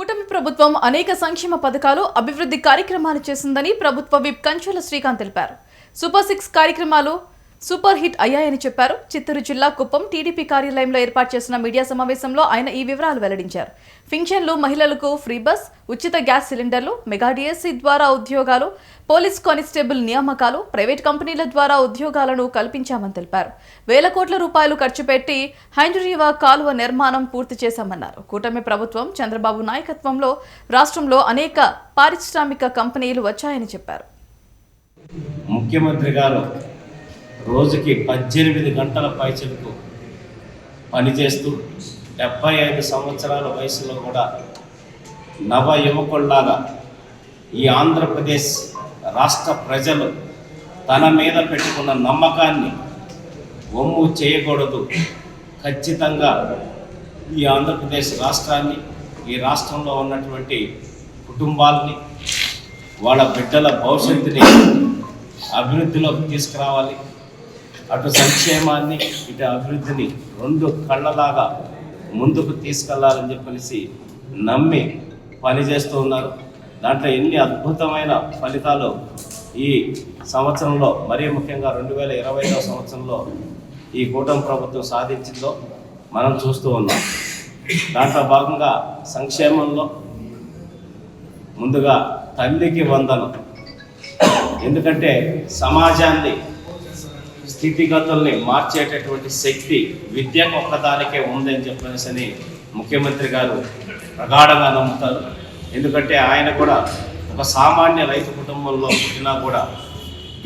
కూటమి ప్రభుత్వం అనేక సంక్షేమ పథకాలు అభివృద్ధి కార్యక్రమాలు చేసిందని ప్రభుత్వ విప్ కంచుల శ్రీకాంత్ తెలిపారు. సూపర్ సిక్స్ కార్యక్రమాలు సూపర్ హిట్ అయ్యాయని చెప్పారు. చిత్తూరు జిల్లా కుప్పం టీడీపీ కార్యాలయంలో ఏర్పాటు చేసిన మీడియా సమావేశంలో ఆయన ఈ వివరాలు వెల్లడించారు. పింఛన్లు మహిళలకు ఫ్రీ బస్ ఉచిత గ్యాస్ సిలిండర్లు మెగా డిఎస్సీ ద్వారా ఉద్యోగాలు పోలీస్ కానిస్టేబుల్ నియామకాలు ప్రైవేట్ కంపెనీల ద్వారా ఉద్యోగాలను కల్పించామని తెలిపారు. వేల కోట్ల రూపాయలు ఖర్చు పెట్టి హైండ్రీవా కాలువ నిర్మాణం పూర్తి చేశామన్నారు. కూటమి ప్రభుత్వం చంద్రబాబు నాయకత్వంలో రాష్ట్రంలో అనేక పారిశ్రామిక కంపెనీలు వచ్చాయని చెప్పారు. ముఖ్యమంత్రి గారు రోజుకి పద్దెనిమిది గంటల పైచలకు పనిచేస్తూ డెబ్బై ఐదు సంవత్సరాల వయసులో కూడా నవ యువకుల్లాగా ఈ ఆంధ్రప్రదేశ్ రాష్ట్ర ప్రజలు తన మీద పెట్టుకున్న నమ్మకాన్ని ఒమ్ము చేయకూడదు. ఖచ్చితంగా ఈ ఆంధ్రప్రదేశ్ రాష్ట్రాన్ని ఈ రాష్ట్రంలో ఉన్నటువంటి కుటుంబాలని వాళ్ళ బిడ్డల భవిష్యత్తుని అభివృద్ధిలోకి తీసుకురావాలి. అటు సంక్షేమాన్ని ఇటు అభివృద్ధిని రెండు కళ్ళలాగా ముందుకు తీసుకెళ్ళాలని చెప్పేసి నమ్మి పనిచేస్తూ ఉన్నారు. దాంట్లో ఎన్ని అద్భుతమైన ఫలితాలు ఈ సంవత్సరంలో మరీ ముఖ్యంగా రెండు వేల ఇరవై ఐదవ సంవత్సరంలో ఈ కూటమి ప్రభుత్వం సాధించిందో మనం చూస్తూ ఉన్నాం. దాంట్లో భాగంగా సంక్షేమంలో ముందుగా తల్లికి వందనం. ఎందుకంటే సమాజాన్ని స్థితిగతుల్ని మార్చేటటువంటి శక్తి విద్యకు ఒక్కదానికే ఉందని చెప్పేసి ముఖ్యమంత్రి గారు ప్రగాఢంగా నమ్ముతారు. ఎందుకంటే ఆయన కూడా ఒక సామాన్య రైతు కుటుంబంలో పుట్టినా కూడా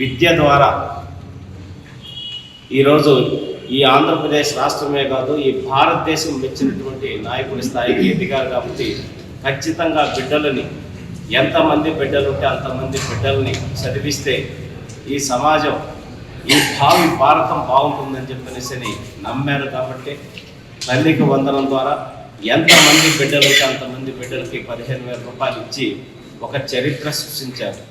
విద్య ద్వారా ఈరోజు ఈ ఆంధ్రప్రదేశ్ రాష్ట్రమే కాదు ఈ భారతదేశం మెచ్చినటువంటి నాయకుడి స్థాయికి ఎదిగారు కాబట్టి ఖచ్చితంగా బిడ్డలని ఎంతమంది బిడ్డలు ఉంటే అంతమంది బిడ్డల్ని చదివిస్తే ఈ సమాజం ఈ భావి భారతం బాగుంటుందని చెప్పనేసి నమ్మారు కాబట్టి తల్లికి వందనం ద్వారా ఎంతమంది బిడ్డలు అంతమంది బిడ్డలకి పదిహేను వేల రూపాయలు ఇచ్చి ఒక చరిత్ర సృష్టించారు.